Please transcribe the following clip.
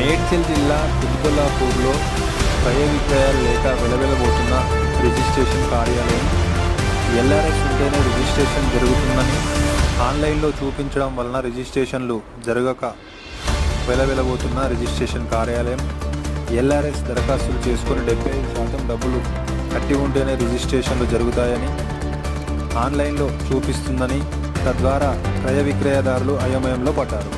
మేడ్చల్ జిల్లా కుత్బుల్లాపూర్లో క్రయ విక్రయాలు లేక వెలవెలబోతున్న రిజిస్ట్రేషన్ కార్యాలయం ఎల్ఆర్ఎస్ ఉంటేనే రిజిస్ట్రేషన్ జరుగుతుందని ఆన్లైన్లో చూపించడం వలన రిజిస్ట్రేషన్లు జరగక వెలవెలబోతున్న రిజిస్ట్రేషన్ కార్యాలయం ఎల్ఆర్ఎస్ దరఖాస్తులు చేసుకుని డెబ్బై ఐదు శాతం డబ్బులు కట్టి ఉంటేనే రిజిస్ట్రేషన్లు జరుగుతాయని ఆన్లైన్లో చూపిస్తుందని తద్వారా క్రయ విక్రయదారులు అయోమయంలో పడ్డారు.